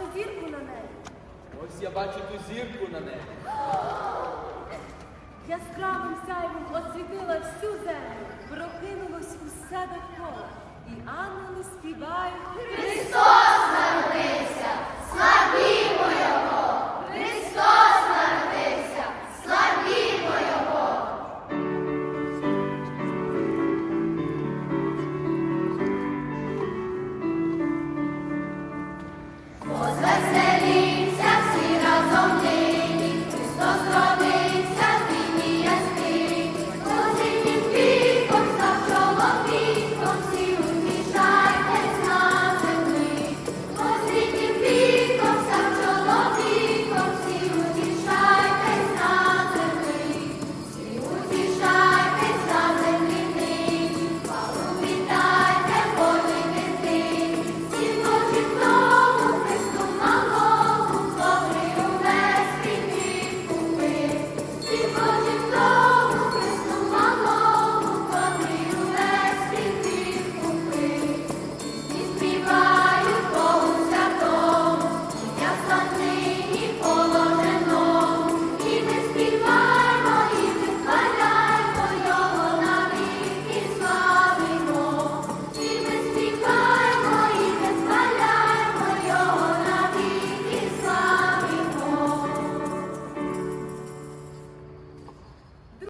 бачила зірку на небі. Ось я бачу ту зірку на небі. Яскравим сяйвом освітила всю землю, прокинулось усе довкола, і ангели співали.